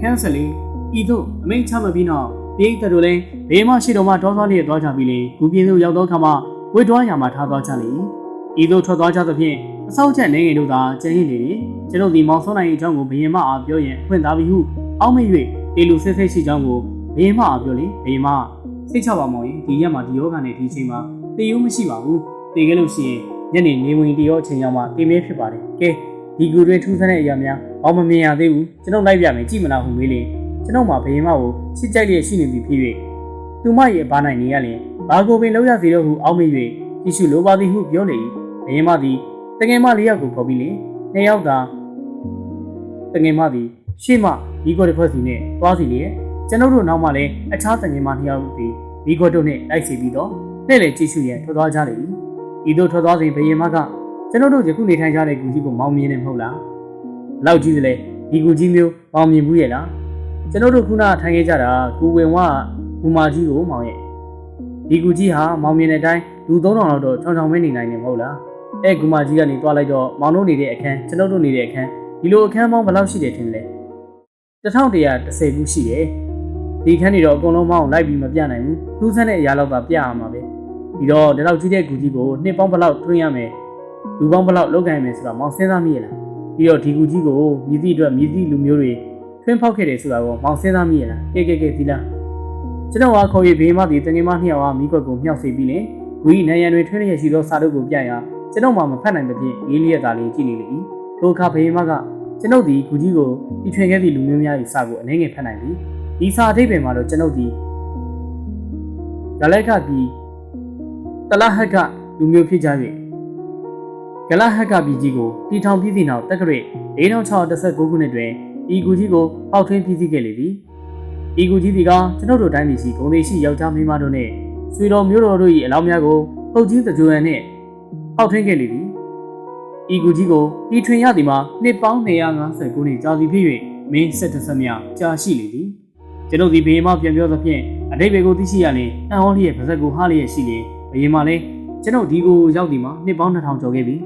အခန်းဆက်လေးဤသို့အမိန့်ချမှတ်ပြီးနောက်ပိဋကတို့လည်းဘေးမရှိတော်မှတောသွားလျက်သွားကြပြီးလေဂူပြင်းသို့ရောက်သောအခါမှာဝိတ်တော်ရာမှာထားသွားကြလေဤသို့ထွက်သွားကြသဖြင့်အဆောက်ချက်နေငယ်တို့သာကျန်ရည်နေတယ်ကျွန်ုပ်ဒီမောင်ဆုံးနိုင်အကြောင်းကိုဘယင်မအားပြောရင်အခွင့်သားပြီးဟုအောက်မေ့၍တေလူဆစ်ဆစ်ရှိကြောင်းကိုဘယင်မအားပြောလေဘယင်မစိတ်ချပါမောင်ရင်ဒီရက်မှာဒီယောဂနဲ့ဒီချိန်မှာတေယုံမရှိပါဘူးတေခဲ့လို့ရှိရင်ညနေနေဝင်တရောအချိန်ရောက်မှတေမဲဖြစ်ပါတယ်ကဲ ဒီကူတွေထူးဆန်းတဲ့အရာများအောင်မမြင်ရသေးဘူးကျွန်တော်လိုက်ပြမယ်ကြည့်မလားဟုမေးလေကျွန်တော်မှဘယင်မကိုချစ်ကြိုက်လျက်ရှိနေသည်ဖြစ်၍သူမရဲ့ဘာနိုင်နေရလဲဘာကိုပင်လောက်ရစီတော့ဟုအောက်မေ့၍ကြည့်ရှုလိုပါသည်ဟုပြောလေ၏ဘယင်မသည်တငယ်မလေးယောက်ကိုခေါ်ပြီးလေနှစ်ယောက်သာတငယ်မသည်ရှေ့မှဒီကော်တစ်ဖွဲ့စီနဲ့တွားစီလျက်ကျွန်တော်တို့နောက်မှလည်းအခြားတငယ်မနှစ်ယောက်သည်ဒီကော်တို့နဲ့လိုက်စီပြီးတော့လှည့်လည်ကြည့်ရှုရန်ထွက်သွားကြလေ၏ဤသို့ထွက်သွားစဉ်ဘယင်မက ကျွန်တော်တို့ယခုနေထိုင်ကြတဲ့ကူကြီးကိုမောင်းမြင်နေမဟုတ်လားလောက်ကြီးစလဲဒီကူကြီးမျိုးမောင်းမြင်ဘူးရဲ့လားကျွန်တော်တို့ခုနထိုင်ခဲ့ကြတာကူဝင်ဝဘူမာကြီးကိုမောင်းရဲ့ဒီကူကြီးဟာမောင်းမြင်တဲ့အတိုင်းလူ3000လောက်တော့ချောင်းချောင်းပဲနေနိုင်နေမဟုတ်လားအဲကူမာကြီးကနေတွားလိုက်တော့မောင်တို့နေတဲ့အခန်းကျွန်တော်တို့နေတဲ့အခန်းဒီလိုအခန်းပေါင်းဘယ်လောက်ရှိတယ်ထင်လဲ1110ခုရှိတယ်ဒီခန်းတွေတော့အကုန်လုံးမောင်းလိုက်ပြီးမပြနိုင်ဘူးထူးဆန်းတဲ့အရာလောက်သာပြရမှာပဲပြီးတော့ဒီလောက်ကြီးတဲ့ကူကြီးကိုနှစ်ပေါင်းဘယ်လောက်ထွင်းရမယ် လူပေါင်းဘယ်လောက်လောက်ကိုင်းမယ်ဆိုတော့မောင်စဉ်းစားမိရလားပြီးတော့ဒီကူကြီးကိုမြည်သည့်အတွက်မြည်သည့်လူမျိုးတွေထွင်းဖောက်ခဲ့တယ်ဆိုတာကိုမောင်စဉ်းစားမိရလားကဲကဲကဲဒီလားကျွန်တော်ကခေါ်ရဘေးမသည်တငယ်မနှစ်ယောက်အားမိကွက်ကိုမြောက်စေပြီးလေဂူကြီးနံရံတွေထွင်းရရှိသောစာတို့ကိုပြရာကျွန်တော်မှမဖတ်နိုင်သဖြင့်ရေးလျက်သားလေးကြည့်နေလေ၏ထိုအခါဘေးမကကျွန်ုပ်ဒီဂူကြီးကိုတီထွင်ခဲ့သည့်လူမျိုးများ၏စာကိုအနေငယ်ဖတ်နိုင်ပြီဒီစာအဓိပ္ပာယ်မှာတော့ကျွန်ုပ်ဒီဂလက်ကပြည်တလဟက်ကလူမျိုးဖြစ်ကြ၍ ဂလဟက်ကပြည်ကြီးကိုတီထောင်ပြီးသည့်နောက်တက္ကရာ4619ခုနှစ်တွင်ဤဂူကြီးကိုပေါက်ထွင်းပြီးစီးခဲ့လေသည်ဤဂူကြီးဒီကကျွန်ုပ်တို့တိုင်းပြည်ရှိဂုံသေးရှိယောက်ျားမိန်းမတို့နှင့်ဆွေတော်မျိုးတော်တို့၏အလောင်းများကိုပုတ်ကြီးတကြွရန်နှင့်ပေါက်ထွင်းခဲ့လေသည်ဤဂူကြီးကိုတီထွင်ရသည်မှာနှစ်ပေါင်း250ခုနှစ်ကြာစီဖြစ်၍မင်းဆက်တဆက်မြကြာရှိလေသည်ကျွန်ုပ်ဒီဘေးမှပြန်ပြောသဖြင့်အတိတ်ဘေကိုသိရှိရလေအံ့ဩလျက်ပါဇက်ကိုဟားလျက်ရှိလေဘယင်မှလည်းကျွန်ုပ်ဒီကိုရောက်ဒီမှာနှစ်ပေါင်း2000ကျော်ခဲ့ပြီ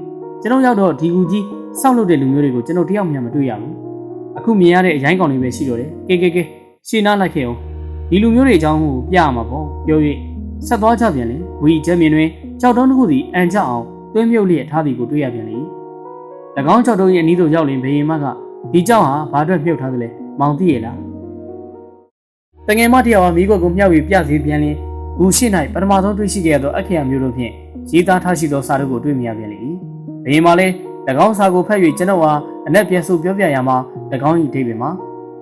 ကျွန်ုပ်ရောက်တော့ဒီကူကြီးစောက်လုပ်တဲ့လူမျိုးတွေကိုကျွန်ုပ်တယောက်မှမတွေ့ရဘူးအခုမြင်ရတဲ့အရိုင်းကောင်တွေပဲရှိတော့တယ်ကဲကဲကဲရှင်းနာလိုက်ခဲ့အောင်ဒီလူမျိုးတွေအကြောင်းကိုပြရမှာပေါ့ပြော၍ဆက်သွားကြပြန်လေဝီချက်မြင်တွင်ကြောက်တုံးတစ်ခုစီအန်ကြအောင်တွင်းမြုပ်လျက်ထားသည်ကိုတွေ့ရပြန်လေ၎င်းကြောက်တုံးရဲ့အနီးသို့ရောက်လင်ဘယင်မကဒီကြောက်ဟာဘာအတွက်မြုပ်ထားသလဲမောင်သိရလားတငယ်မတယောက်ကမိကွက်ကိုမြှောက်ပြီးပြစီပြန်လင်ဘူးရှိ၌ပထမဆုံးတွေ့ရှိခဲ့ရသောအခရာမျိုးတို့ဖြင့်ရေးသားထားရှိသောစာတို့ကိုတွေ့မြင်ရပြန်လေ၏ ဘယင်မလည်း၎င်းစာကိုဖတ်၍ကျွန်ုပ်ဟာအနက်ပြန်ဆိုပြောပြရမှာ၎င်း၏အဓိပ္ပာယ်မှာ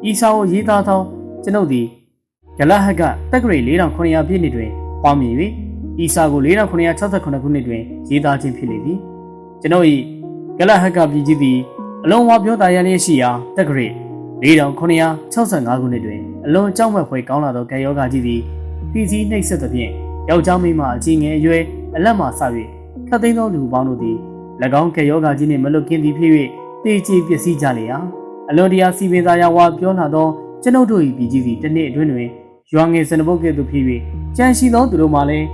ဤစာကိုရေးသားသောကျွန်ုပ်သည်ဂလဟက်ကတက္ကရာ4900ပြည့်နှစ်တွင်ပေါင်းမြင်၍ဤစာကို4968ခုနှစ်တွင်ရေးသားခြင်းဖြစ်လေသည်ကျွန်ုပ်၏ဂလဟက်ကပြည်ကြီးသည်အလုံးဝပြောသားရလျက်ရှိရာတက္ကရာ4965ခုနှစ်တွင်အလွန်အကြောက်မဲ့ဖွယ်ကောင်းလာသောကံယောဂကြီးသည်ပြည်စည်းနှိပ်စက်သဖြင့်ယောက်ျားမိန်းမအကြီးငယ်အရွယ်အလက်မှစ၍ခတ်သိမ်းသောလူပေါင်းတို့သည်၎ င်းကံယောဂကြီးနှင့်မလွတ်ကင်းသည်ဖြစ်၍တေချေပျက်စီးကြလေရာအလွန်တရာစီပင်သာယာဝါပြောလာသောကျွန်ုပ်တို့၏ပြည်ကြီးစီတစ်နှစ်အတွင်းတွင်ရွာငယ်စနဘုတ်ကဲ့သို့ဖြစ်၍ကြံရှိသောသူတို့မှလည်း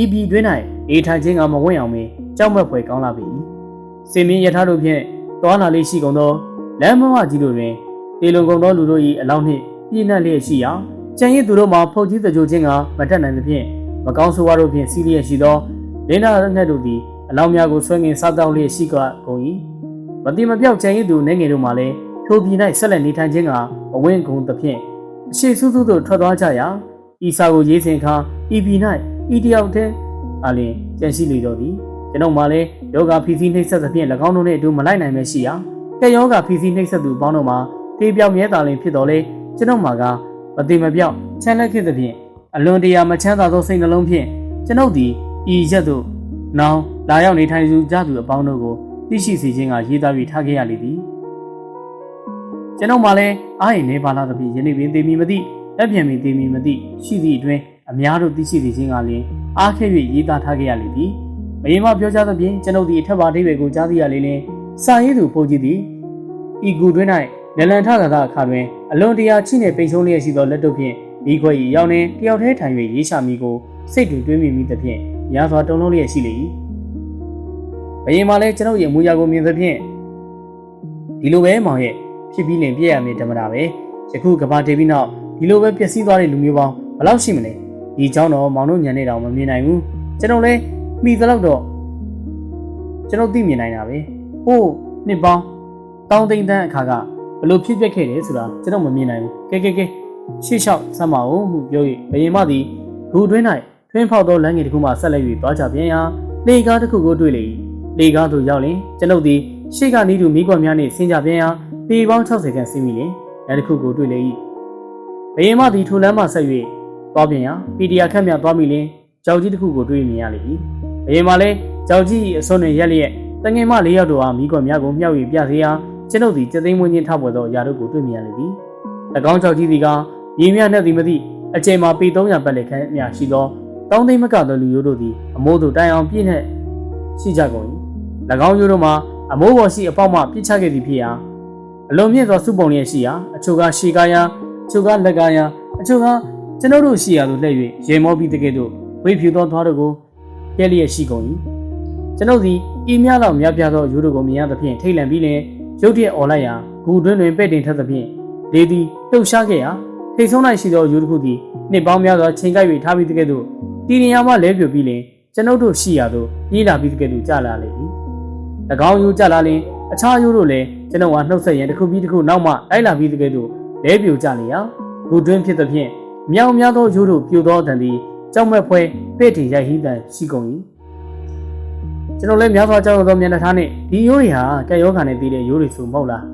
ဤပြည်တွင်၌အေထိုင်ခြင်းကမဝင့်အောင်ပင်ကြောက်မက်ဖွယ်ကောင်းလာပြီ။စင်မင်းယထာတို့ဖြင့်တွာလာလေးရှိကုန်သောလမ်းမမကြီးတို့တွင်တေလုံကုန်သောလူတို့၏အလောင်းနှင့်ပြည့်နှက်လျက်ရှိရာကြံရည်သူတို့မှဖုတ်ကြီးတကြိုခြင်းကမတက်နိုင်သဖြင့်မကောင်းဆိုးဝါးတို့ဖြင့်စီးလျက်ရှိသောလင်းနာငှက်တို့သည် အလောင်းများကိုဆွဲငင်စားတောက်လျက်ရှိကကုန်၏မတိမပြောက်ကြံရည်သူနေငယ်တို့မှလည်းထိုပြည်၌ဆက်လက်နေထိုင်ခြင်းကအဝင်းကုန်သဖြင့်အရှိစုစုတို့ထွက်သွားကြရာဤစာကိုရေးစဉ်ခါဤပြည်၌ဤတယောက်တည်းအလင်းကြံရှိလေတော့သည်ကျွန်ုပ်မှလည်းယောဂဖီစီနှိမ့်ဆက်သဖြင့်၎င်းတို့နှင့်အတူမလိုက်နိုင်မရှိရာကဲယောဂဖီစီနှိမ့်ဆက်သူပေါင်းတို့မှာတေးပြောင်မြဲတာလင်ဖြစ်တော်လေကျွန်ုပ်မှာကမတိမပြောက်ချမ်းလက်ဖြစ်သဖြင့်အလွန်တရာမချမ်းသာသောစိတ်နှလုံးဖြင့်ကျွန်ုပ်သည်ဤရက်သို့ နောင်လာရောက်နေထိုင်သူကြသူအပေါင်းတို့ကိုသိရှိစေခြင်းကရေးသားပြီးထားခဲ့ရလေသည်ကျွန်ုပ်မှလည်းအားရင်နေပါလာသဖြင့်ယနေ့ပင်သိမီမသိလက်ပြန်မီသိမီမသိရှိသည့်အတွင်းအများတို့သိရှိစေခြင်းကလည်းအားခဲ၍ရေးသားထားခဲ့ရလေသည်ဘယင်မပြောကြသဖြင့်ကျွန်ုပ်သည်အထက်ပါအဓိပ္ပာယ်ကိုကြားသိရလေလင်စာရေးသူဖို့ကြည့်သည်ဤကူတွင်၌နလန်ထကသာအခါတွင်အလွန်တရာချိနှင့်ပိန်ဆုံးလျက်ရှိသောလက်တို့ဖြင့်မိခွဲ၏ရောက်နေတယောက်တည်းထိုင်၍ရေးချမိကိုစိတ်တွင်တွေးမိမိသဖြင့် များစွာတုံလုံးလျက်ရှိလေ၏ဘယင်မလည်းကျွန်ုပ်ရဲ့မူရာကိုမြင်သဖြင့်ဒီလိုပဲမောင်ရဲ့ဖြစ်ပြီးလင်ပြည့်ရမည်ဓမ္မတာပဲရ ယခုကဘာတေပြီးနောက်ဒီလိုပဲပျက်စီးသွားတဲ့လူမျိုးပေါင်းဘယ်လောက်ရှိမလဲဒီเจ้าတော့မောင်တို့ညံနေတောင်မမြင်နိုင်ဘူးကျွန်တော်လည်းမိသလောက်တော့ကျွန်တော်သိမြင်နိုင်တာပဲဟိုးနှစ်ပေါင်းတောင်းသိန်းတန်းအခါကဘလို့ဖြစ်ပျက်ခဲ့တယ်ဆိုတာကျွန်တော်မမြင်နိုင်ဘူးကဲကဲကဲရှေ့လျှောက်ဆက်မအောင်ဟုပြော၍ဘယင်မသည်ဂူတွင်း၌ ထွင်းဖောက်သောလမ်းငယ်တစ်ခုမှဆက်လက်၍သွားကြပြန်ရာလေကားတစ်ခုကိုတွေ့လေ၏လေကားသို့ရောက်လင်ကျွန်ုပ်သည်ရှေ့ကနီးသူမိကွက်များနှင့်ဆင်းကြပြန်ရာပေပေါင်း60ခန့်ဆင်းမိလင်လမ်းတစ်ခုကိုတွေ့လေ၏ဘယင်မသည်ထိုလမ်းမှဆက်၍သွားပြန်ရာပီဒီယာခန့်မြသွားမိလင်ကြောက်ကြီးတစ်ခုကိုတွေ့မြင်ရလေ၏ဘယင်မလည်းကြောက်ကြီး၏အစွန်းတွင်ရက်လျက်တငယ်မ၄ယောက်တို့အားမိကွက်များကိုမြှောက်၍ပြစေရာကျွန်ုပ်သည်ကျသိမ်းမွင်းချင်းထောက်ပွဲသောအရာတို့ကိုတွေ့မြင်ရလေသည်၎င်းကြောက်ကြီးသည်ကရေမြနှက်သည်မသိအချိန်မှာပေ300ပတ်လက်ခန့်မြရှိသော တောင်းသိမ်းမကသောလူရိုးတို့သည်အမိုးတို့တိုင်အောင်ပြည့်နှက်ရှိကြကုန်၏၎င်းရိုးတို့မှာအမိုးပေါ်ရှိအပေါက်မှပြစ်ချခဲ့သည်ဖြစ်ရာအလွန်မြင့်သောစုပုံလျက်ရှိရာအချို့ကရှေကားရာအချို့ကလက်ကားရာအချို့ကကျွန်ုပ်တို့ရှိရာသို့လှည့်၍ရေမောပြီးတကယ်တော့ဝိဖြူသောသွားတို့ကိုပြည့်လျက်ရှိကုန်၏ကျွန်ုပ်သည်ဤများလောက်များပြားသောရိုးတို့ကိုမြင်ရသဖြင့်ထိတ်လန့်ပြီးလျှင်ရုတ်တရက်អော်လိုက်ရာဂူတွင်းတွင်ပဲ့တင်ထက်သဖြင့်လေသည်လှုပ်ရှားခဲ့ရာထိတ်ဆုံး၌ရှိသောရိုးတစ်ခုသည်နှစ်ပေါင်းများစွာချိန်ကိုက်၍ထားပြီးတကယ် တော့တီနေရာမှလဲပြိုပြီးလျှင်ကျွန်ုပ်တို့ရှိရာသို့ပြေးလာပြီးတကယ်တော့ကြာလာလေ၏၎င်းရိုးကြာလာလျှင်အခြားရိုးတို့လည်းကျွန်ုပ်ဟာနှုတ်ဆက်ရန်တစ်ခုပြီးတစ်ခုနောက်မှလိုက်လာပြီးတကယ်တော့လဲပြိုကြလေရာဂူတွင်းဖြစ်သဖြင့်မြောင်များသောရိုးတို့ပြိုသောတန်သည်ကြောက်မဲ့ဖွဲဖေ့ထီရိုက်ဟီးတန်ရှိကုန်၏ကျွန်တော်လည်းများစွာကြောက်သောမျက်နှာထားနဲ့ဒီရိုးတွေဟာကက်ယောဂါနဲ့တည်တဲ့ရိုးတွေဆိုမဟုတ်လား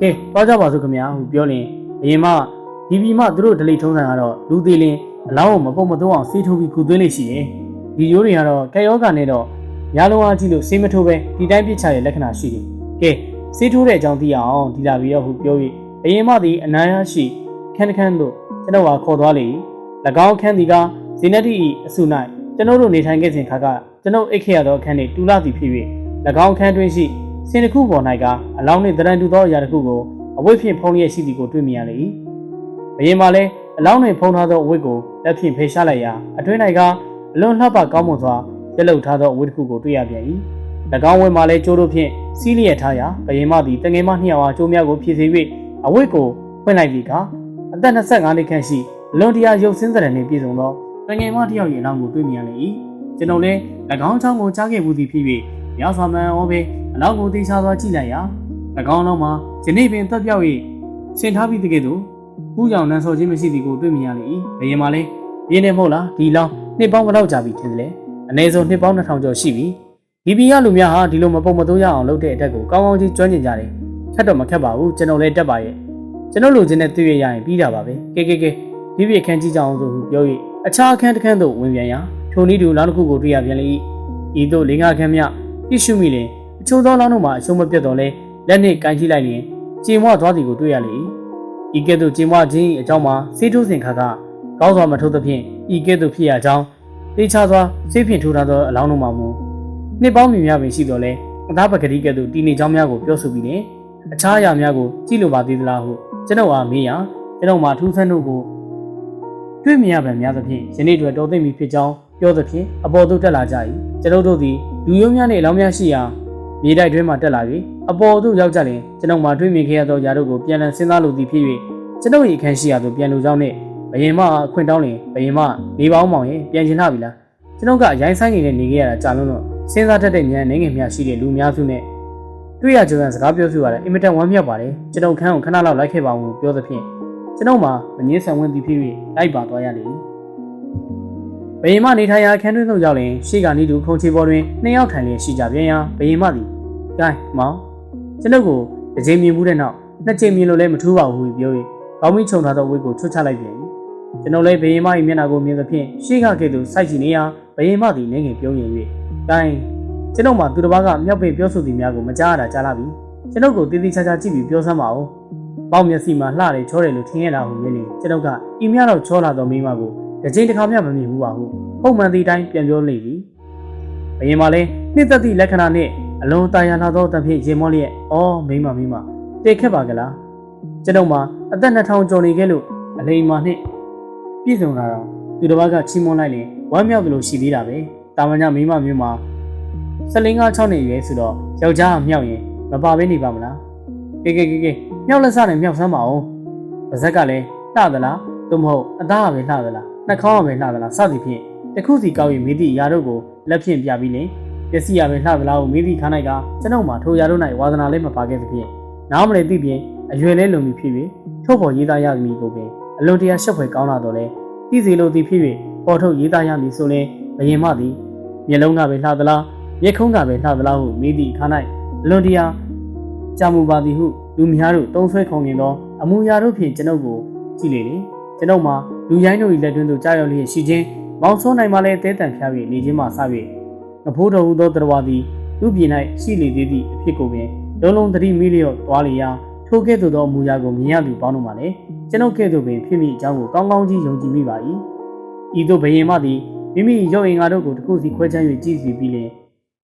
ကဲသွားကြပါစို့ခင်ဗျာဟုပြောရင်အရင်မှဒီပြီမှသူတို့ဒလိထုံးစံကတော့လူသေးလင်း အလောင်းကိုမပုတ်မသွန်းအောင်ဆေးထိုးပြီးကုသွင်းနေရှိတယ်ဒီရိုးတွေကတော့ကက်ယောဂါနဲ့တော့ညာလုံးအားကြည့်လို့ဆေးမထိုးပဲဒီတိုင်းပြစ်ချရဲ့လက္ခဏာရှိတယ်ကဲဆေးထိုးတဲ့အကြောင်းသိအောင်ဒီလာပြီးတော့ဟုပြော၍အရင်မှသည်အနာရရှိခန်းတစ်ခန်းတို့ကျွန်တော်ကခေါ်သွားလေ၎င်းခန်းသည်ကဇိနတိ၏အဆု၌ကျွန်တော်တို့နေထိုင်ခဲ့စဉ်ခါကကျွန်တော်အိတ်ခဲ့ရသောအခန်းနှင့်တူလာသည်ဖြစ်၍၎င်းခန်းတွင်ရှိစင်တစ်ခုပေါ်၌ကအလောင်းနှင့်တရံတူသောအရာတစ်ခုကိုအဝိဖြင့်ဖုံးလျက်ရှိသည်ကိုတွေ့မြင်ရလေ၏ဘယင်မှာလည်းအလောင်းနှင့်ဖုံးထားသောအဝိကို လက်ဖြင့်ဖေရှားလိုက်ရာအတွင်း၌ကအလွန်လှပကောင်းမွန်စွာပြက်လုထားသောအဝိတစ်ခုကိုတွေ့ရပြန်၏၎င်းဝင်းမှာလည်းကျိုးတို့ဖြင့်စီးလျက်ထားရာဘယင်မသည်တငယ်မနှစ်ယောက်အားကျိုးများကိုဖြည့်စေ၍အဝိကိုဖွင့်လိုက်ပြီးကအသက်25နှစ်ခန့်ရှိအလွန်တရာရုပ်ဆင်းစရံနှင့်ပြည့်စုံသောတငယ်မတစ်ယောက်ရဲ့အလောင်းကိုတွေ့မြင်ရလေ၏ကျွန်တော်လည်း၎င်းချောင်းကိုကြားခဲ့မှုသည်ဖြစ်၍ရသော်မှန်ဩပဲအလောင်းကိုသိချစွာကြည့်လိုက်ရာ၎င်းလုံးမှာယနေ့ပင်တက်ပြောက်၍ဆင်ထားပြီးတကယ်တော့ ပူကြောင်နန်းစောခြင်းမရှိသည်ကိုတွေ့မြင်ရလေ၏ဘယင်မလေးရင်းနေမဟုတ်လားဒီလောင်းနှစ်ပေါင်းဘယ်လောက်ကြာပြီထင်တယ်လေအနည်းဆုံးနှစ်ပေါင်း2000ကျော်ရှိပြီဒီပြည်ကလူများဟာဒီလိုမပုံမသုံးရအောင်လုပ်တဲ့အတက်ကိုကောင်းကောင်းကြီးကျွမ်းကျင်ကြတယ်ခက်တော့မခက်ပါဘူးကျွန်တော်လည်းတက်ပါရဲ့ကျွန်တော်လူချင်းနဲ့တွေ့ရရင်ပြီးတာပါပဲကဲကဲကဲဒီပြည်ခန်းကြီးကြအောင်ဆိုဟုပြော၍အခြားအခန်းတစ်ခန်းသို့ဝင်ပြန်ရာဖြိုနည်းတူနောက်တစ်ခုကိုတွေ့ရပြန်လေ၏ဤသို့လင်္ကာခန်းမြပြည့်ရှုမိလင်အချို့သောလောင်းတို့မှာအရှုံးမပြတ်တော့လဲလက်နှင့်ကန်ကြည့်လိုက်ရင်ကျင်မွသွားသည်ကိုတွေ့ရလေ၏ ဤကဲ့သို့ကျင်မွခြင်း၏အကြောင်းမှာစေးထိုးစဉ်ခါကကောင်းစွာမထိုးသဖြင့်ဤကဲ့သို့ဖြစ်ရကြောင်းတေချာစွာစေးဖြင့်ထိုးထားသောအလောင်းတို့မှာမူနှစ်ပေါင်းမြင်များပင်ရှိတော်လဲအသားပကတိကဲ့သို့တည်နေကြောင်းများကိုပြောဆိုပြီးလင်အခြားအရာများကိုကြည့်လိုပါသေးသလားဟုကျွန်ုပ်အားမေးရာကျွန်ုပ်မှာထူးဆန်းတို့ကိုတွေ့မြင်ရပံများသဖြင့်ယနေ့တွင်တော်သိမ့်ပြီဖြစ်ကြောင်းပြောသဖြင့်အပေါ်သို့တက်လာကြ၏ကျွန်ုပ်တို့သည်လူရိုးများနှင့်အလောင်းများရှိရာမြေတိုက်တွင်မှတက်လာပြီး အပေါ်သို့ရောက်ကြလင်ကျွန်ုပ်မှာတွေ့မြင်ခဲ့ရသောຢာတို့ကိုပြန်လည်စဉ်းစားလိုသည်ဖြစ်၍ကျွန်ုပ်၏အခန်းရှိရာသို့ပြန်လိုကြောင်းနှင့်ဘယင်မအခွင့်တောင်းလင်ဘယင်မနေပေါင်းမောင်ရင်ပြန်ချင်လာပြီလားကျွန်ုပ်ကအရိုင်းဆိုင်နေတဲ့နေခဲ့ရတာကြာလုံးတော့စဉ်းစားတတ်တဲ့ဉာဏ်နေငယ်များရှိတဲ့လူများစုနဲ့တွေ့ရကြတဲ့စကားပြောဆိုရတဲ့အင်မတန်ဝမ်းမြောက်ပါတယ်ကျွန်ုပ်ခန်းကိုခဏလောက်လိုက်ခဲ့ပါဦးလို့ပြောသဖြင့်ကျွန်ုပ်မှာမငင်းဆန်ဝင်သည်ဖြစ်၍လိုက်ပါသွားရလေဘယင်မနေထိုင်ရာခန်းတွင်သို့ရောက်လင်ရှေ့ကနေသူခုံချေပေါ်တွင်နှစ်ယောက်ထိုင်လျက်ရှိကြပြန်ရာဘယင်မသည်ဂိုင်းမောင် ကျွန်ုပ်ကိုတစ်ချိန်မြင်မှုတဲ့နောက်နှစ်ချိန်မြင်လို့လည်းမထူးပါဘူးဟုပြော၍ကောင်းမီခြုံထားသောဝိတ်ကိုချွတ်ချလိုက်ပြန်၏ကျွန်ုပ်လည်းဘယင်မ၏မျက်နှာကိုမြင်သဖြင့်ရှေ့ကကဲ့သို့စိုက်ကြည့်နေရာဘယင်မသည်နေငယ်ပြုံးရ၍ဂိုင်းကျွန်ုပ်မှသူတစ်ပါးကမြောက်ပင်ပြောဆိုသည်များကိုမကြားရတာကြားလာပြီကျွန်ုပ်ကိုတည်တည်ချာချာကြည့်ပြီးပြောစမ်းပါဦးပေါက်မျက်စိမှာလှတယ်ချောတယ်လို့ထင်ရတာဟုမြင်နေကျွန်ုပ်ကအီမြတော့ချောလာသောမိန်းမကိုတစ်ချိန်တစ်ခါမှမမြင်ဘူးပါဟုပုံမှန်သည့်အတိုင်းပြန်ပြောလေသည်ဘယင်မလည်းနှစ်သက်သည့်လက္ခဏာနှင့် အလုံးတာယာလာသောတံဖြင့်ရင်မောလျက်အော်မိန်းမမိန်းမတေခက်ပါကလားကျွန်ုပ်မှာအသက်2000ကျော်နေခဲ့လို့အလိမ္မာနှင့်ပြည့်စုံလာတော့သူတစ်ပါးကချီးမွမ်းလိုက်ရင်ဝမ်းမြောက်သလိုရှိသေးတာပဲတာမန်ညမိန်းမမျိုးမှာ15 6နှစ်ရွယ်ဆိုတော့ယောက်ျားကမြောက်ရင်မပါဘဲနေပါမလားကဲကဲကဲကဲမြောက်လက်စနဲ့မြောက်ဆမ်းပါအောင်ဘပါဇက်ကလည်းလှသလားသို့မဟုတ်အသားကပဲလှသလားနှာခေါင်းကပဲလှသလားစသည်ဖြင့်တစ်ခုစီကောက်၍မိသည့်အရာတို့ကိုလက်ဖြင့်ပြပြီးလင် ပစ္စည်းရပဲလှသလားကိုမိသည့်ခါ၌ကကျွန်ုပ်မှာထိုရာတို့၌ဝါသနာလည်းမပါခဲ့သဖြင့်နားမလည်သိပြင်အရွယ်လဲလုံပြီးဖြစ်၍ထုတ်ဖော်ရေးသားရမည်ကိုပင်အလွန်တရာရှက်ဖွယ်ကောင်းလာတော့လဲသိစီလိုသည်ဖြစ်၍ပေါ်ထုတ်ရေးသားရမည်ဆိုရင်ဘယင်မသည်မျက်လုံးကပဲလှသလားမျက်ခုံးကပဲလှသလားဟုမိသည့်ခါ၌အလွန်တရာကြာမူပါသည်ဟုလူများတို့တုံးဆွဲခုံငင်သောအမူအရာတို့ဖြင့်ကျွန်ုပ်ကိုကြည့်လေလေကျွန်ုပ်မှာလူရိုင်းတို့၏လက်တွင်းသို့ကြားရောက်လျက်ရှိခြင်းမောင်ဆိုးနိုင်မှလည်းတဲတန်ဖျား၍နေခြင်းမှစ၍ ငဖိုးတော်ဟူသောတရားသည်သူ့ပြည်၌ရှိလေသေးသည့်အဖြစ်ကိုပင်လုံးလုံးသတိမိလျော့သွားလျာထိုကဲ့သို့သောအမူအရာကိုမြင်ရသူပေါင်းတို့မှလည်းကျွန်ုပ်ကဲ့သို့ပင်ဖြစ်မိအကြောင်းကိုကောင်းကောင်းကြီးယုံကြည်မိပါ၏ဤသို့ဘယင်မသည်မိမိရုပ်အင်္ဂါတို့ကိုတစ်ခုစီခွဲခြမ်း၍ကြည့်စီပြီးလျင်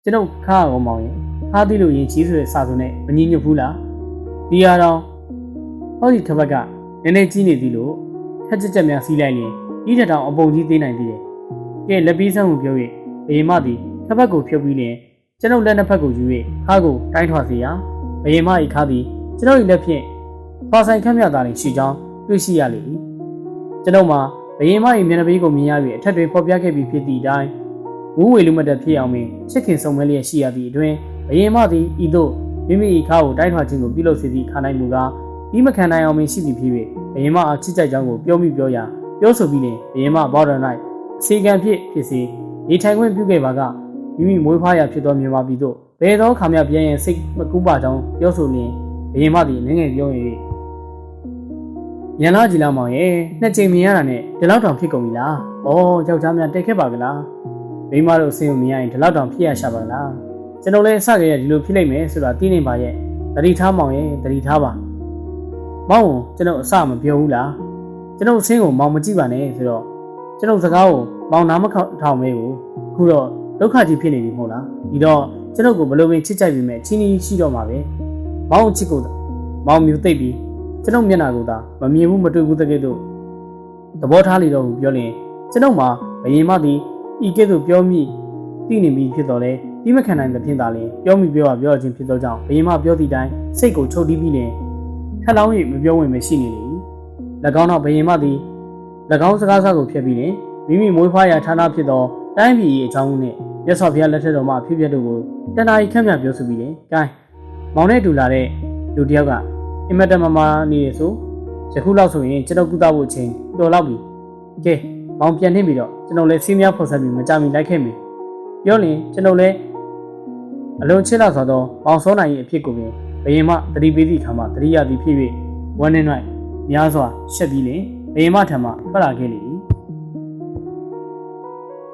ကျွန်ုပ်ခါအောင်မောင်ရင်ခါသည်လို့ရင်ကြီးဆိုတဲ့စာစုံနဲ့မငြင်းညွတ်ဘူးလားဒီဟာတော့ဟောဒီတစ်ဘက်ကနည်းနည်းကြီးနေသည်လို့ခက်ကြက်ကြက်များစီးလိုက်ရင်ဤတစ်တောင်အပုံကြီးသေးနိုင်သေးတယ်ကဲလက်ပြီးဆန်းကိုပြော၍ဘယင်မသည် တစ်ဘက်ကိုဖြုတ်ပြီးလျင်ကျွန်ုပ်လက်နှစ်ဖက်ကိုယူ၍ခါကိုတိုင်းထွာစေရာဘယင်မ၏ခါသည်ကျွန်ုပ်၏လက်ဖြင့်ပါဆိုင်ခန့်မြတာတွင်ရှိကြောင်းတွေ့ရှိရလေ၏ကျွန်ုပ်မှာဘယင်မ၏မျက်နှာပေးကိုမြင်ရ၍အထက်တွင်ဖော်ပြခဲ့ပြီးဖြစ်သည့်အတိုင်းငူးဝေလူမတက်ဖြစ်အောင်ပင်ချစ်ခင်ဆုံးမဲလျက်ရှိရသည့်အတွင်ဘယင်မသည်ဤသို့မိမိ၏ခါကိုတိုင်းထွာခြင်းကိုပြုလုပ်စေသည့်ခါနိုင်မူကားဒီမခံနိုင်အောင်ပင်ရှိသည်ဖြစ်၍ဘယင်မအားချစ်ကြိုက်ကြောင်းကိုပြောမိပြောရာပြောဆိုပြီးလင်ဘယင်မဘော်ဒန်၌အစီကံဖြစ်ဖြစ်စေနေထိုင်ခွင့်ပြုခဲ့ပါက မိမိမွေးဖွားရာဖြစ်သောမြန်မာပြည်သို့ဘယ်သောခါမျှပြန်ရင်စိတ်မကူးပါကြောင်းပြောဆိုလျင်ဘယင်မသည်ငငယ်ပြော၍ရန်လာကြည်လာမောင်ရဲ့နှစ်ချိန်မြင်ရတာနဲ့ဒီလောက်တောင်ဖြစ်ကုန်ပြီလား။ဩယောက်ျားများတက်ခဲ့ပါကလား။မိန်းမတို့အဆင်ကိုမြင်ရရင်ဒီလောက်တောင်ဖြစ်ရရှာပါကလား။ကျွန်တော်လည်းအစကတည်းကဒီလိုဖြစ်နိုင်မယ်ဆိုတာသိနေပါရဲ့။တတိထားမောင်ရဲ့တတိထားပါ။မောင်ကိုကျွန်တော်အစမပြောဘူးလား။ကျွန်တော်အဆင်းကိုမောင်မကြည့်ပါနဲ့ဆိုတော့ကျွန်တော်စကားကိုမောင်နာမခေါထောင်မဲကိုခုတော့ ဒုက္ခကြီးဖြစ်နေပြီမဟုတ်လား။ဒီတော့ကျွန်တော်ကိုဘလို့ပင်ချစ်ကြိုက်ပြီမဲ့ချင်းကြီးရှိတော့မှာပဲ။မောင်ချစ်ကိုမောင်မျိုးသိပ်ပြီးကျွန်တော်မျက်နှာကိုသာမမြင်ဘူးမတွေ့ဘူးတကယ်တော့သဘောထားလေတော့ဘူးပြောရင်ကျွန်တော်မှာဘယင်မသည်ဤကဲ့သို့ပြောမိသိနေပြီဖြစ်တော့လေဒီမခံနိုင်တဲ့ဖြင့်သာလေပြောမိပြောတာပြောခြင်းဖြစ်သောကြောင့်ဘယင်မပြောသည့်တိုင်းစိတ်ကိုချုပ်တီးပြီးလင်ထက်လောင်း၍မပြောဝင်မရှိနေလေ၎င်းတော့ဘယင်မသည်၎င်းစကားစားကိုဖျက်ပြီးလင်မိမိမွေးဖွားရာဌာနဖြစ်သော တိုင်းပြည်၏အကြောင်းနဲ့ရသော်ဘုရားလက်ထက်တော်မှာအဖြစ်ပြက်တို့ကိုတဏှာကြီးခန့်ပြပြောဆိုပြီးလေ။ကဲမောင်နဲ့တူလာတဲ့လူတစ်ယောက်ကအင်မတန်မမာနေရဆိုယခုလောက်ဆိုရင်ကျွန်တော်ကုသဖို့အချိန်တော်လောက်ပြီ။ကဲမောင်ပြန်နှင်းပြီးတော့ကျွန်တော်လည်းစီးများဖော်ဆက်ပြီးမကြမီလိုက်ခဲ့ပြီ။ပြောရင်ကျွန်တော်လည်းအလွန်ချစ်လာဆိုတော့မောင်စောနိုင်ရဲ့အဖြစ်ကိုပင်ဘယင်မတတိပေးသည့်ခါမှာတတိယသည်ဖြစ်၍ဝမ်းနဲ့၌များစွာရှက်ပြီးလင်ဘယင်မထံမှထွက်လာခဲ့လေ၏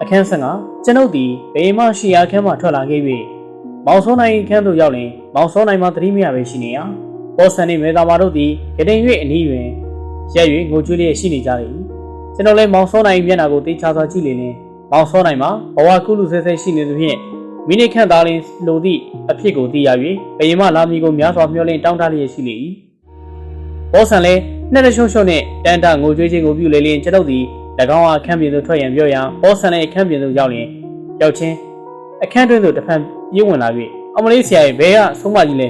အခန်းဆန်ကကျွန်ုပ်သည်ဘယင်မရှိရာခန်းမှထွက်လာခဲ့၍မောင်စောနိုင်ခန်းသို့ရောက်လင်မောင်စောနိုင်မှတတိမရပဲရှိနေရာပေါ်ဆန်နှင့်မေသာမာတို့သည်ကတိန်၍အနီးတွင်ရက်၍ငိုကြွေးလျက်ရှိနေကြ၏ကျွန်တော်လည်းမောင်စောနိုင်မျက်နှာကိုတေချာစွာကြည့်လေလင်မောင်စောနိုင်မှာဘဝကုလူဆဲဆဲရှိနေသဖြင့်မိနစ်ခန့်သားလင်းလိုသည့်အဖြစ်ကိုသိရ၍ဘယင်မလာမီကိုများစွာမျှော်လင့်တောင်းတလျက်ရှိလေ၏ပေါ်ဆန်လည်းနှက်တရှုံရှုံနဲ့တန်တာငိုကြွေးခြင်းကိုပြုလေလင်ကျွန်ုပ်သည်၎ င်းအားအခန်းပြင်သို့ထွက်ရန်ပြောရန်ပေါ်ဆန်လည်းအခန်းပြင်သို့ရောက်လျင်ရောက်ချင်းအခန်းတွင်သို့တဖန်ပြေးဝင်လာ၍အမလေးဆရာရဲ့ဘဲကဆုံးမကြီးလဲ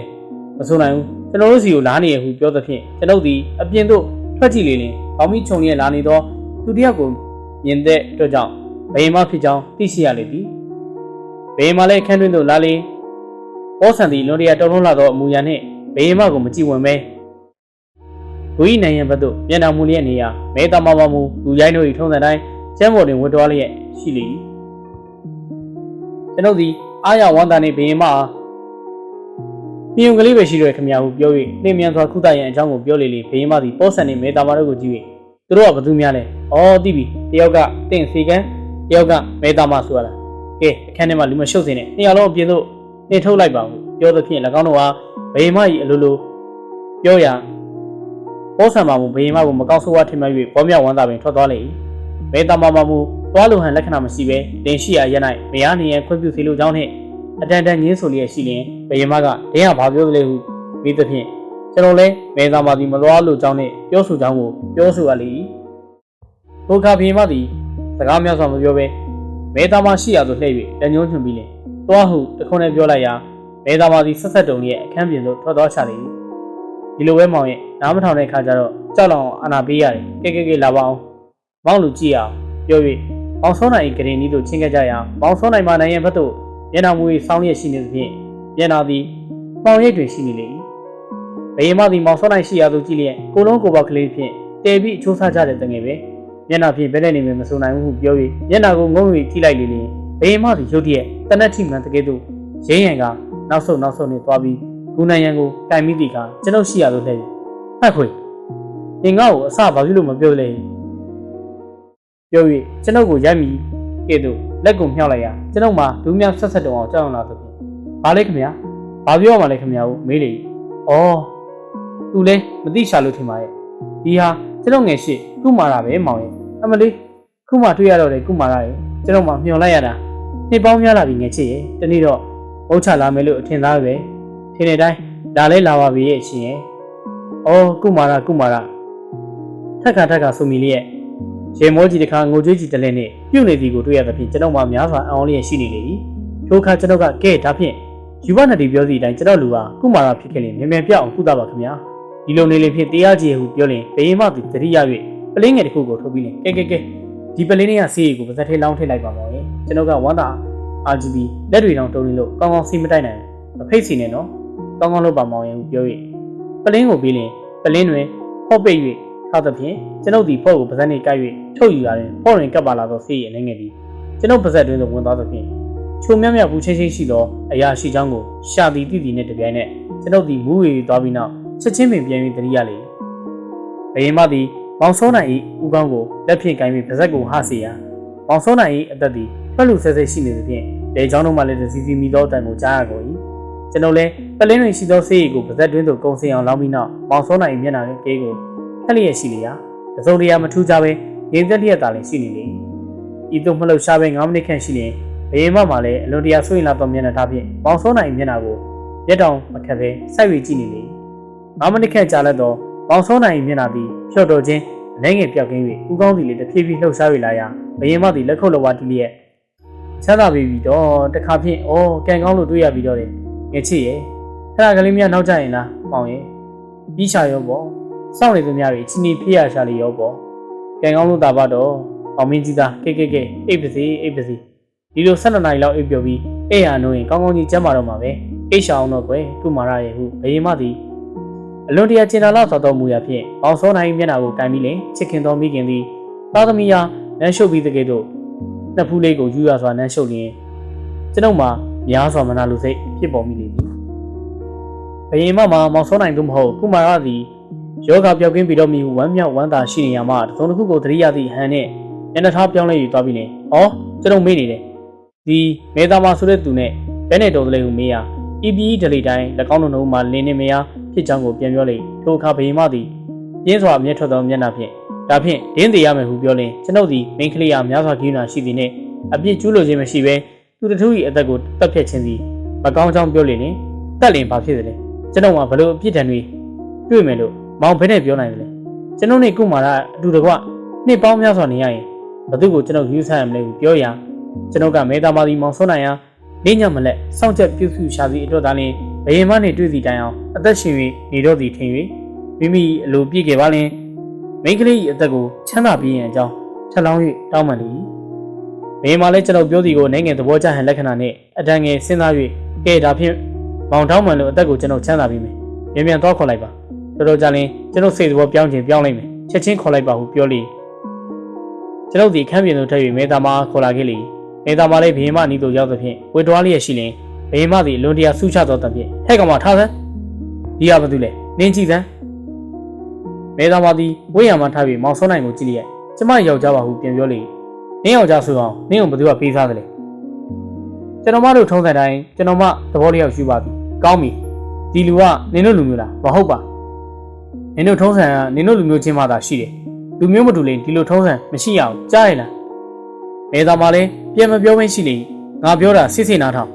မဆိုနိုင်ဘူးကျွန်တော်တို့စီကိုလာနေရဟုပြောသဖြင့်ကျွန်ုပ်သည်အပြင်သို့ထွက်ကြည့်လေလင်ဘောင်မီခြုံလျက်လာနေသောသူတစ်ယောက်ကိုမြင်တဲ့အတွက်ကြောင့်ဘယင်မဖြစ်ကြောင်းသိရှိရလေသည်ဘယင်မလည်းအခန်းတွင်သို့လာလေဩဆန်သည်လွန်တရာတုံလုံးလာသောအမူအရာနှင့်ဘယင်မကိုမကြည့်ဝင်ပဲ လူဤနိုင်ငံဘက်သို့မျက်နှာမူလျက်နေရာမဲတမမမူလူရိုင်းတို့၏ထုံးစံတိုင်းကျမ်းပေါ်တွင်ဝတ်တော်လျက်ရှိလေ၏ကျွန်ုပ်သည်အားရဝမ်းသာနှင့်ဘယင်မအားမြင်ုံကလေးပဲရှိတော့ခင်ဗျာဟုပြော၍နှင်းမြန်စွာခုတရန်အကြောင်းကိုပြောလေလေဘယင်းမသည်ပေါ်ဆန်နေမေတာမာတို့ကိုကြည့်၍သူတို့ကဘသူများလဲ။အော်သိပြီ။တယောက်ကတင့်စီကန်းတယောက်ကမေတာမာဆိုရလား။ကဲအခန်းထဲမှာလူမရှုပ်စင်းနဲ့နှစ်ယောက်လုံးအပြင်သို့နှင်ထုတ်လိုက်ပါဟုပြောသဖြင့်၎င်းတို့ဟာဘယင်းမ၏အလိုလိုပြောရာ ပေါ်ဆန်ပါမူဘယင်းမကိုမကောက်ဆိုးဝါထင်မှတ်၍ဘောမြောက်ဝမ်းသာပင်ထွက်သွားလေ၏။မေတာမာမမူသွားလိုဟန်လက္ခဏာမရှိဘဲတင်ရှိရာရ၌မယားနေရန်ခွင့်ပြုစီလိုကြောင်းနှင့်အတန်တန်ငင်းဆိုလျက်ရှိလျင်ဘယင်မကတင်းကဘာပြောသလဲဟုမေးသဖြင့်ကျွန်တော်လဲမဲသားမသည်မသွားလို့ကြောင်းနဲ့ပြောဆိုကြောင်းကိုပြောဆိုရလေ၏ထိုအခါဘယင်မသည်စကားများစွာမပြောဘဲမဲသားမရှိရသို့လှည့်၍တညှိုးချွန်ပြီးလင်သွားဟုတခုံးနဲ့ပြောလိုက်ရာမဲသားမသည်ဆက်ဆက်တုံရဲ့အခန်းပြင်သို့ထွက်သွားချလေ၏ ဒီလိုပဲမောင်ရဲ့နားမထောင်တဲ့ခါကျတော့ကြောက်လောင်အာနာပေးရတယ်ကဲကဲကဲလာပါအောင်မောင်လူကြည့်အောင်ပြော၍မောင်စောနိုင်ဂရင်နီးတို့ချင်းခဲ့ကြရအောင်မောင်စောနိုင်မနိုင်ရဲ့ဘက်သို့မျက်နှာမူ၏စောင်းရရှိနေသဖြင့်မျက်နှာသည်ပေါင်ရိပ်တွင်ရှိနေလေ၏ဘယင်မသည်မောင်စောနိုင်ရှိရာသို့ကြည့်လျက်ကိုလုံးကိုပေါက်ကလေးဖြင့်တဲပြီးအချိုးစားကြတဲ့တငယ်ပဲမျက်နှာဖြင့်ဘဲနဲ့နေမမဆိုနိုင်ဘူးဟုပြော၍မျက်နှာကိုငုံ၍ထိလိုက်လေလေဘယင်မသည်ရုတ်တရက်တနက်ထိမှန်တကယ်သို့ရင်းရန်ကနောက်ဆုံးနောက်ဆုံးနေသွားပြီး ဂူနန်ရန်ကိုတိုင်မိသည်ကကျွန်ုပ်ရှိရသို့လှည့်ဟဲ့ခွေငင်ငါ့ကိုအစဘာဖြစ်လို့မပြောလဲပြော၍ကျွန်ုပ်ကိုရိုက်မိကဲ့သို့လက်ကိုမြှောက်လိုက်ရာကျွန်ုပ်မှာဒူးမြောက်ဆက်ဆက်တုံအောင်ကြောက်အောင်လာသဖြင့်ဘာလဲခင်ဗျာဘာပြောမှလဲခင်ဗျာကိုမေးလေဩသူလဲမသိရှာလို့ထင်ပါရဲ့ဒီဟာကျွန်ုပ်ငယ်ရှိကုမာရာပဲမောင်ရဲ့အမလေးခုမှတွေ့ရတော့တယ်ကုမာရာရဲ့ကျွန်ုပ်မှမျှော်လိုက်ရတာနှစ်ပေါင်းများလာပြီငယ်ချစ်ရဲ့တနေ့တော့မဟုတ်ချလာမယ်လို့အထင်သားပဲ ထင်တဲ့အတိုင်းဒါလဲလာပါပြီရဲ့ရှင်ရဲ့ဩကုမာရာကုမာရာထက်ခါထက်ခါဆိုမီလေးရဲ့ရေမောကြီးတစ်ခါငိုကြွေးကြီးတစ်လဲနဲ့ပြုတ်နေသည်ကိုတွေ့ရသဖြင့်ကျွန်တော်မှများစွာအံ့ဩလျက်ရှိနေလေ၏ထိုအခါကျွန်တော်ကကဲဒါဖြင့်ယူဝနတီပြောစီအတိုင်းကျွန်တော်လူဟာကုမာရာဖြစ်ခဲ့ရင်မြန်မြန်ပြောက်အောင်ကုသပါခင်ဗျာဒီလိုနေလေဖြင့်တရားကြီးဟုပြောရင်ဘယင်မသူတတိယ၍ပလင်းငယ်တစ်ခုကိုထုတ်ပြီးလင်ကဲကဲကဲဒီပလင်းလေးကဆေးရည်ကိုပါဇက်ထဲလောင်းထည့်လိုက်ပါမောင်ရဲ့ကျွန်တော်ကဝမ်းသာ RGB လက်တွေတောင်တုံးနေလို့ကောင်းကောင်းစီးမတိုက်နိုင်ဘူးမဖိတ်စီနဲ့နော် ကောင်းကောင်းလုပ်ပါမောင်ရဲ့ဟုပြော၍ပလင်းကိုပြီးလင်ပလင်းတွင်ဖော့ပိတ်၍ထားသဖြင့်ကျွန်ုပ်ဒီဖော့ကိုပါဇက်နဲ့ကိုက်၍ထုတ်ယူရတယ်ဖော့ရင်ကပ်ပါလာသောဆေးရည်အနေငယ်သည်ကျွန်ုပ်ပါဇက်တွင်သို့ဝင်သွားသဖြင့်ချုံမြတ်မြတ်ဘူးချင်းချင်းရှိသောအရာရှိချောင်းကိုရှာသည်တိသည်နဲ့တပြိုင်နက်ကျွန်ုပ်ဒီမူးရီသွားပြီးနောက်ချက်ချင်းပင်ပြန်ပြီးတတိယလေဘယင်မသည်မောင်စောနိုင်၏ဥကောင်းကိုလက်ဖြင့်ကိုင်းပြီးပါဇက်ကိုဟစေရာမောင်စောနိုင်၏အသက်သည်ဖက်လူဆဲဆဲရှိနေသဖြင့်လေချောင်းတို့မှလည်းတစီစီမိသောအတန်ကိုကြားရကုန်၏ ကျွန်ုပ်လည်းပလင်းတွင်ရှိသောဆေးရည်ကိုပါဇက်တွင်းသို့ကုံစင်အောင်လောင်းပြီးနောက်မောင်စောနိုင်၏မျက်နှာကကေးကိုဖက်လျက်ရှိလျာတစုံတရာမထူးကြဘဲငြိမ်သက်လျက်သာလည်းရှိနေလေဤသို့မလှုပ်ရှားဘဲ9မိနစ်ခန့်ရှိလျင်ဘယင်မမှလည်းအလွန်တရာဆွေးလာသောမျက်နှာထားဖြင့်မောင်စောနိုင်၏မျက်နှာကိုရက်တောင်မခက်ဘဲစိုက်၍ကြည့်နေလေ9မိနစ်ခန့်ကြာလက်သောမောင်စောနိုင်၏မျက်နှာသည်ဖြော့တော်ခြင်းအနေငယ်ပြောက်ကင်း၍ဥကောင်းသည်လည်းတဖြည်းဖြည်းလှုပ်ရှား၍လာရာဘယင်မသည်လက်ခုပ်လက်ဝါးတီးလျက်ချမ်းသာပြီပြီတော့တခါဖြင့်ဩကန်ကောင်းလို့တွေ့ရပြီတော့တယ် ငယ်ချစ်ရဲ့ခဏကလေးများနောက်ကျရင်လားပေါင်ရဲ့ပြီးချရောပေါ့စောင့်နေသူများတွေချင်းချင်းဖေးရရှာလေးရောပေါ့ကန်ကောင်းလို့တာပါတော့အောင်မင်းကြီးသားကဲကဲကဲအိပ်ပါစေအိပ်ပါစေဒီလို၁၂နာရီလောက်အိပ်ပျော်ပြီးအိပ်ရနိုးရင်ကောင်းကောင်းကြီးကျမ်းမာတော့မှာပဲအိပ်ရှောင်းတော့ကွယ်ကုမာရရဲ့ဟုဘယင်မသည်အလွန်တရာကျင်နာလောက်သောတော်မူရာဖြင့်ပေါင်စောနိုင်မျက်နှာကိုကန်ပြီးလင်ချစ်ခင်တော်မိခင်သည်သားသမီးယာနမ်းရှုပ်ပြီးတကယ်တော့နှစ်ဖူးလေးကိုယူရစွာနှမ်းရှုပ်ရင်းကျွန်ုပ်မှာ များစွာမနာလိုစိတ်ဖြစ်ပေါ်မိလေသည်။ဘယင်မမှာမောင်စောနိုင်သူမဟုတ်ကုမာရသည်ယောဂပြောက်ကင်းပြီးတော့မိဟုဝမ်းမြောက်ဝမ်းသာရှိနေရမှတစုံတစ်ခုကိုသတိရသည့်ဟန်နဲ့ညနေထားပြောင်းလဲယူသွားပြီးနေ။အော်ကျွန်ုပ်မေးနေတယ်။ဒီမေသားမဆိုတဲ့သူနဲ့ဘဲနဲ့တော်တလေးကိုမေးရ EPE ဒလိတိုင်း၎င်းတို့နှုတ်မှလင်းနေမရဖြစ်ကြောင်းကိုပြန်ပြောလေထိုအခါဘယင်မသည်ပြင်းစွာအမျက်ထွက်သောမျက်နှာဖြင့်ဒါဖြင့်ဒင်းသေးရမယ်ဟုပြောလင်ကျွန်ုပ်သည်မိန်းကလေးအားများစွာကိန်းနာရှိသည်နှင့်အပြစ်ကျူးလွန်ခြင်းမရှိဘဲ သူတထူး၏အသက်ကိုတပ်ဖြတ်ခြင်းသည်မကောင်းကြောင်းပြောလေလင်တက်လင်ဘာဖြစ်သလဲကျွန်ုပ်ကဘလို့အပြစ်ဒဏ်တွေတွေ့မယ်လို့မောင်ဘဲနဲ့ပြောနိုင်တယ်လေကျွန်ုပ်နဲ့ကုမာရအတူတကွနှစ်ပေါင်းများစွာနေရရင်ဘသူကိုကျွန်ုပ်ယူဆရမလဲဟုပြောရာကျွန်ုပ်ကမေတာမာဒီမောင်ဆွနိုင်ရာနေညမလက်စောင့်ချက်ပြုစုရှာသည့်အတွက်သာလျှင်ဘယင်မနှင့်တွေ့သည့်တိုင်အောင်အသက်ရှင်၍နေတော့သည်ထင်၍မိမိအလိုပြည့်ခဲ့ပါလျင်မိန်းကလေး၏အသက်ကိုချမ်းသာပြီးရင်အကြောင်းထပ်လောင်း၍တောင်းပန်လေ၏ မင်းမလည်းကျွန်တော်ပြောသည်ကိုနိုင်ငံသဘောကျဟန်လက္ခဏာနှင့်အတန်ငယ်စဉ်းစား၍ကဲဒါဖြင့်မောင်တောင်းပန်လို့အသက်ကိုကျွန်တော်ချမ်းသာပြီးမယ်မြန်မြန်တော့ခေါ်လိုက်ပါတော်တော်ကြာရင်ကျွန်တော်စိတ်သဘောပြောင်းခြင်းပြောင်းလိုက်မယ်ချက်ချင်းခေါ်လိုက်ပါဟုပြောလေကျွန်ုပ်ဒီခန်းပြင်သို့ထပ်၍မေသားမခေါ်လာခဲ့လေမေသားမလည်းဘင်းမနီးသို့ရောက်သဖြင့်ဝေတွားလျက်ရှိလင်ဘင်းမသည်လွန်တရာဆူချသောတဖြင့်ဟဲ့ကောင်မထားစမ်းဒီဟာဘာတူလဲနင်းကြည့်စမ်းမဲသားမသည်ဝိရံမထားပြီးမောင်စောနိုင်ကိုကြည့်လျက်ကျမယောက်ျားပါဟုပြန်ပြောလေ နင်းယောက်ျားဆိုအောင်နင်းကိုဘယ်သူကပေးစားသလဲကျွန်တော်မတို့ထုံးစံတိုင်းကျွန်တော်မသဘောလျောက်ရှိပါပြီကောင်းပြီဒီလူကနင်တို့လူမျိုးလားမဟုတ်ပါနင်တို့ထုံးစံကနင်တို့လူမျိုးချင်းမှသာရှိတယ်လူမျိုးမတူရင်ဒီလိုထုံးစံမရှိရအောင်ကြားရလားမဲသားမလည်းပြန်မပြောမင်းရှိလေငါပြောတာစစ်စစ်နားထောင်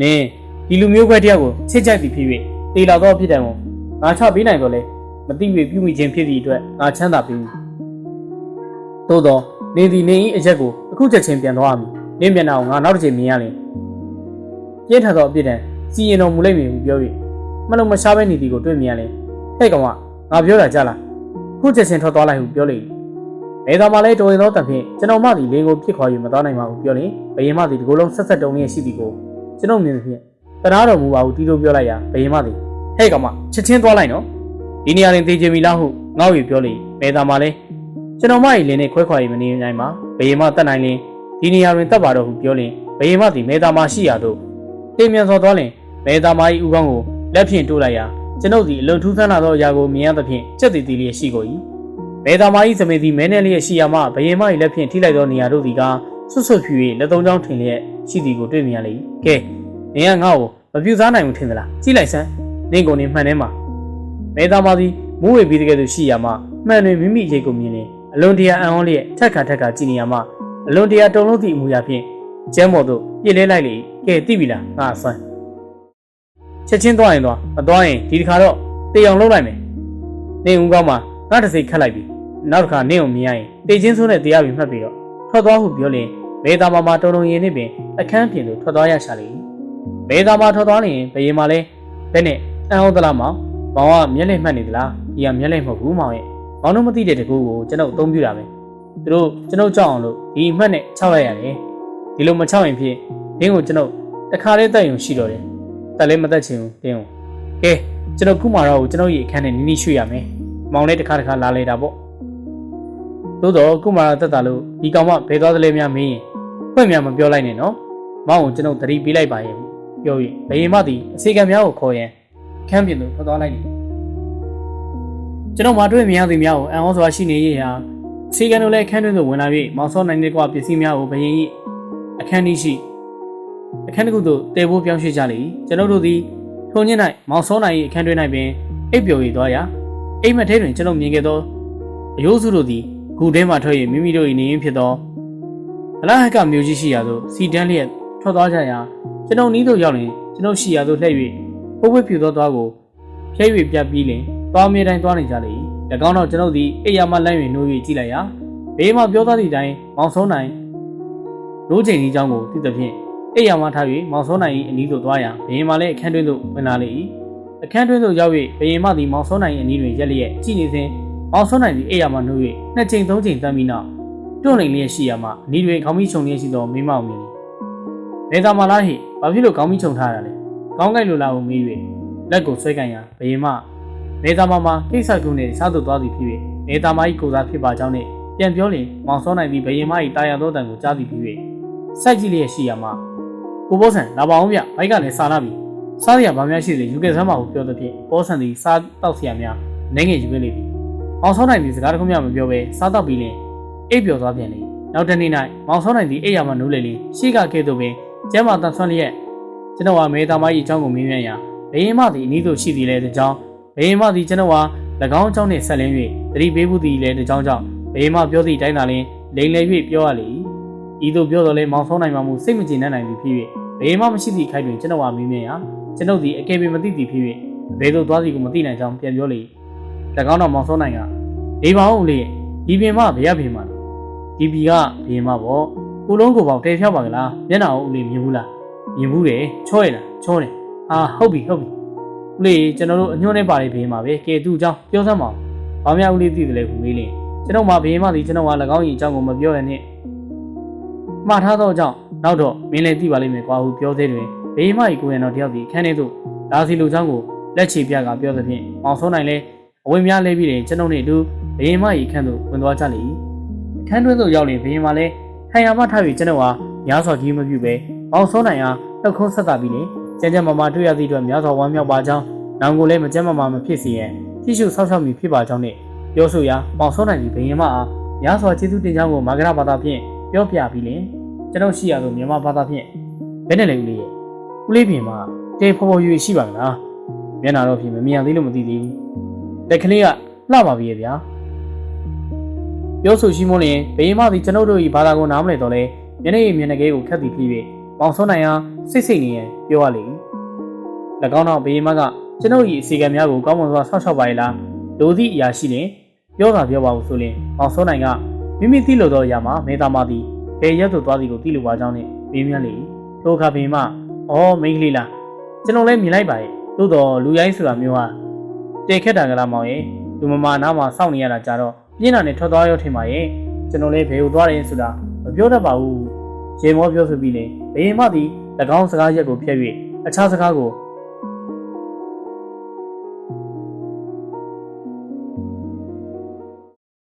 နင်းဒီလူမျိုးခွဲတယောက်ကိုချစ်ကြိုက်ပြီးဖြစ်၍တေလာတော့ဖြစ်တယ်မို့ငါချပေးနိုင်တော့လေမတိ၍ပြုမိခြင်းဖြစ်သည့်အတွက်ငါချမ်းသာပြီ။သို့တော့ နေသည်နေ၏အရက်ကိုအခုချက်ချင်းပြန်သွားမည်။နေမျက်နှာကိုငါနောက်တစ်ချိန်မြင်ရလိမ့်။ပြင်းထန်သောအပြစ်ဒဏ်စီရင်တော်မူလိမ့်မည်ဟုပြော၍မလုံမရှားပဲနေသည်ကိုတွေ့မြင်ရလေ။ဟဲ့ကောင်မငါပြောတာကြားလားခုချက်ချင်းထွက်သွားလိုက်ဟုပြောလေမေသားမလည်းတော်ရင်သောတန်ဖြင့်ကျွန်တော်မသည်လင်းကိုပြစ်ခွာ၍မသွားနိုင်ပါဘူးပြောလေဘယင်မသည်ဒီကိုယ်လုံးဆက်ဆက်တုံးရဲ့ရှိသည်ကိုကျွန်တော်မြင်သဖြင့်တရားတော်မူပါဟုတီးလို့ပြောလိုက်ရာဘယင်မသည်ဟဲ့ကောင်မချက်ချင်းသွားလိုက်နော်ဒီနေရာတွင်တည်ကြပြီလားဟုငေါ့၍ပြောလေမေသားမလည်း ကျွန်တော်မ၏လင်းနဲ့ခွဲခွာ၍မနေနိုင်ပါဘယင်မတတ်နိုင်လင်ဒီနေရာတွင်တက်ပါတော့ဟုပြောလင်ဘယင်မသည်မေသားမရှိရာသို့တိမ်မြန်စွာသွားလင်မေသားမ၏ဥကောင်းကိုလက်ဖြင့်တိုးလိုက်ရာကျွန်ုပ်သည်အလွန်ထူးဆန်းလာသောအရာကိုမြင်ရသဖြင့်စက်တည်တည်လျက်ရှိကုန်၏မေသားမ၏သမီးသည်မဲနဲ့လျက်ရှိရာမှဘယင်မ၏လက်ဖြင့်ထိလိုက်သောနေရာတို့သည်ကဆွတ်ဆွတ်ဖြူ၍လက်သုံးချောင်းထင်လျက်ရှိသည်ကိုတွေ့မြင်ရလေ၏ကဲနင်ကငါ့ကိုမပြူစားနိုင်ဘူးထင်သလားကြည့်လိုက်စမ်းနင့်ကိုနေမှန်ထဲမှာမေသားမသည်မူးဝေပြီးတကယ်သူရှိရာမှမှန်တွင်မိမိရိတ်ကိုမြင်လင် အလွန်တရာအံ့ဩလျက်ထက်ခါထက်ခါကြည့်နေရမှအလွန်တရာတုံလို့သည့်အမူအရာဖြင့်ကျမ်းမော်သို့ပြစ်လဲလိုက်လေ၏ကဲသိပြီလားငါအဆွမ်းချက်ချင်းသွားရင်သွားမသွားရင်ဒီတစ်ခါတော့တေအောင်လုပ်လိုက်မယ်နေဦးကောင်းမှာငါတစ်စိတ်ခတ်လိုက်ပြီနောက်တစ်ခါနင့်ကိုမြင်ရရင်တေချင်းဆိုးနဲ့တရားပြီးမှတ်ပြီးတော့ထွက်သွားဟုပြောရင်ဘေးသားမမတုံတုံရင်နှင့်ပင်အခန်းပြင်သို့ထွက်သွားရရှာလေ၏ဘေးသားမထွက်သွားရင်ဘယင်မလဲဘယ်နဲ့အံ့ဩသလားမောင်မောင်ကမျက်လက်မှတ်နေသလားဒီကမျက်လက်မဟုတ်ဘူးမောင်ရဲ့ မောင်တို့မသိတဲ့တကူကိုကျွန်တော်အသုံးပြုတာပဲသူတို့ကျွန်တော်ကြောက်အောင်လို့ဒီအမှတ်နဲ့ခြောက်လိုက်ရတယ်ဒီလိုမခြောက်ရင်ဖြင့်ဒင်းကိုကျွန်တော်တခါလေးတက်ရုံရှိတော့တယ်တက်လည်းမတက်ချင်ဘူးဒင်းကိုကဲကျွန်တော်ခုမှတော့ကျွန်တော်ရဲ့အခန်းနဲ့နီးနီးရွှေ့ရမယ်မောင်လည်းတစ်ခါတစ်ခါလာလေတာပေါ့သို့တော့ခုမှတော့တက်တာလို့ဒီကောင်မဘယ်သွားသလဲများမင်းရင်ဖွင့်များမပြောလိုက်နဲ့နော်မောင်ကိုကျွန်တော်သတိပေးလိုက်ပါရဲ့ပြောရင်ဘယင်မသည်အစီကံများကိုခေါ်ရင်ခန်းပြင်သို့ထွက်သွားလိုက်တယ် ကျွန်တော်မတွေ့မြင်ရသူများကိုအံ့ဩစွာရှိနေရဟာစီကံတို့လည်းအခန်းတွင်သို့ဝင်လာပြီးမောင်စောနိုင်တဲ့ကွာပစ္စည်းများကိုဘယင်၏အခန်းကြီးရှိအခန်းတစ်ခုသို့တည်ဖို့ပြောင်းရွှေ့ကြလေကျွန်တော်တို့သည်ထုံညင်း၌မောင်စောနိုင်၏အခန်းတွင်၌ပင်အိပ်ပျော်၍သွားရာအိမ်မက်ထဲတွင်ကျွန်တော်မြင်ခဲ့သောအယိုးစုတို့သည်ဂူထဲမှထွက်၍မိမိတို့၏နေရင်းဖြစ်သောအလားဟက်ကမျိုးကြီးရှိရာသို့စီတန်းလျက်ထွက်သွားကြရာကျွန်တော်နီးသို့ရောက်ရင်ကျွန်တော်ရှိရာသို့လှည့်၍ပိုးပွေးပြူသောသွားကိုဖျဲ၍ပြတ်ပြီးလင် သွားမြေတိုင်းသွားနေကြလေ၏၎င်းတော့ကျွန်ုပ်သည်အိယာမလမ်း၍နိုး၍ကြည့်လိုက်ရာဘေးမှပြောသားသည့်တိုင်မောင်ဆုံးနိုင်နိုးချိန်ကြီးကြောင်းကိုသိသဖြင့်အိယာမထား၍မောင်ဆုံးနိုင်၏အနီးသို့သွားရာဘရင်မလည်းအခန်းတွင်းသို့ဝင်လာလေ၏အခန်းတွင်းသို့ရောက်၍ဘရင်မသည်မောင်ဆုံးနိုင်၏အနီးတွင်ရက်လျက်ကြည့်နေစဉ်မောင်ဆုံးနိုင်သည်အိယာမနိုး၍နှစ်ချိန်သုံးချိန်တမ်းပြီးနောက်တွန့်နေလျက်ရှိရာမှအနီးတွင်ခေါင်းမိချုံလျက်ရှိသောမိမောင်မင်း၏နေသာမလားဟိဘာဖြစ်လို့ခေါင်းမိချုံထားရလဲကောင်းကင်လိုလာဟုမေး၍လက်ကိုဆွဲကန်ရာဘရင်မ နေသားမမကိစ္စကုနဲ့စားသူသွားသည်ဖြစ်၍နေသားမ၏ကိုစားဖြစ်ပါကြောင်းနှင့်ပြန်ပြောလျင်မောင်စောနိုင်သည်ဘယင်မ၏တာယာသောတန်ကိုကြားသည်ဖြစ်၍စိုက်ကြည့်လျက်ရှိရမှာကိုဘောဆန်လာပါအောင်ဗျဘိုက်ကနေစားလာပြီစားစရာဘာများရှိလဲယူခဲ့စမ်းပါဟုပြောသဖြင့်ဘောဆန်သည်စားတောက်စရာများနှင်းငယ်ယူခဲ့လေသည်မောင်စောနိုင်သည်စကားတစ်ခုမျှမပြောဘဲစားတောက်ပြီးလျင်အိပ်ပျော်သွားပြန်လေနောက်တနေ့၌မောင်စောနိုင်သည်အိပ်ရာမှနိုးလေလေရှေ့ကကဲ့သို့ပင်ကျမ်းမာတန်ဆွမ်းလျက်ကျွန်တော်ကမေသားမကြီးအကြောင်းကိုမေးမြန်းရာဘယင်မသည်အနည်းသို့ရှိသည်လဲတဲ့ကြောင်း ဘယင်မသည်ကျွန်တော်ဟာ၎င်းအကြောင်းနှင့်ဆက်လင်း၍တတိပေးမှုသည်လဲတကြောင်းကြောင့်ဘယင်မပြောသည့်တိုင်းသာလျှင်လိန်လေ၍ပြောရလေ၏ဤသို့ပြောတော်လဲမောင်ဆုံးနိုင်မှမူစိတ်မကျေနပ်နိုင်သည်ဖြစ်၍ဘယင်မမရှိသည့်ခိုက်တွင်ကျွန်တော်ဟာမေးမြန်းရာကျွန်ုပ်သည်အကယ်ပင်မသိသည်ဖြစ်၍ဘယ်သို့သွားစီကိုမသိနိုင်ကြောင်းပြန်ပြောလေ၏၎င်းတော်မောင်ဆုံးနိုင်ကနေပါဦးလေဒီပင်မဘရပင်မဒီပီကဘင်မပေါ့ကိုလုံးကိုပေါင်တဲဖြောက်ပါကလားမျက်နှာဦးလေးမြင်ဘူးလားမြင်ဘူးတယ်ချောရလားချောတယ်အာဟုတ်ပြီဟုတ်ပြီ ဦးလေးကျွန်တော်တို့အညွှန်းနဲ့ပါလေးဘင်မှာပဲကဲသူ့အကြောင်းပြောစမ်းပါဦးဘာများဦးလေးသိတယ်လဲခုမေးလင်းကျွန်တော်မှဘင်မသည်ကျွန်တော်က၎င်းကြီးအကြောင်းကိုမပြောရနဲ့မှားထားသောကြောင့်နောက်တော့မင်းလည်းသိပါလိမ့်မယ်ကွာဟုပြောသေးတွင်ဘင်မကြီးကိုရံတော်တယောက်သည်အခန်းထဲသို့လာစီလူချောင်းကိုလက်ချေပြကပြောသဖြင့်မောင်ဆုံးနိုင်လဲအဝင်များလဲပြီးတယ်ကျွန်တော်နဲ့အတူဘင်မကြီးခန်းသို့ဝင်သွားကြလေ၏အခန်းတွင်းသို့ရောက်ရင်ဘင်မလည်းထိုင်ရမထား၍ကျွန်တော်ဟာများစွာကြီးမပြုပဲမောင်ဆုံးနိုင်အားနှုတ်ခွန်းဆက်တာပြီးလေ ကြမ်းကြမ်းမာမာတွေ့ရသည့်အတွက်များစွာဝမ်းမြောက်ပါကြောင်းနောင်ကိုလည်းမကြမ်းမာမာမဖြစ်စေရန်ကြည့်ရှုဆောက်ရှောက်မိဖြစ်ပါကြောင်းနဲ့ပြောဆိုရာမောင်ဆုံးနိုင်ပြီးဘင်မအားများစွာကျေးဇူးတင်ကြောင်းကိုမာဂရဘာသာဖြင့်ပြောပြပြီးလေကျွန်တော်ရှိရသောမြန်မာဘာသာဖြင့်ဘယ်နဲ့လဲဦးလေးရဲ့ဦးလေးပြင်မှာတေဖော်ဖော်ရွေရှိပါကလားမျက်နာတော့ဖြင့်မမြင်သေးလို့မသိသေးဘူးတက်ကလေးကလှပါပြီရဲ့ဗျာပြောဆိုရှိမလို့ဘယင်မသည်ကျွန်ုပ်တို့၏ဘာသာကိုနားမလည်တော့လဲမျက်နှာရည်မျက်နှာကဲကိုခတ်သည်ဖြစ်၍ မောင်စောနိုင်အားစိတ်စိတ်နေရန်ပြောရလေ၏၎င်းတော့ဘယင်မကကျွန်ုပ်၏အစီကံများကိုကောင်းမွန်စွာဆောက်ရှောက်ပါရဲ့လားလိုသည့်အရာရှိရင်ပြောတာပြောပါဦးဆိုရင်မောင်စောနိုင်ကမိမိသိလို့သောအရာမှာမေတ္တာမသည်ဘယ်ရက်သို့သွားသည်ကိုသိလိုပါကြောင်းနှင့်မေးမြန်းလေ၏ထိုအခါဘယင်မအော်မိန်းကလေးလားကျွန်တော်လည်းမြင်လိုက်ပါရဲ့သို့တော်လူရိုင်းဆိုတာမျိုးဟာတင်ခက်တာကလားမောင်ရဲ့လူမမာနားမှာစောင့်နေရတာကြတော့ပြင်းတာနဲ့ထွက်သွားရောထင်ပါရဲ့ကျွန်တော်လည်းဘယ်ကိုသွားတယ်ဆိုတာမပြောတတ်ပါဘူး ရေမောပြောဆိုပြီးလေဘယင်မသည်၎င်းစကားရက်ကိုဖျက်၍အခြားစကားကို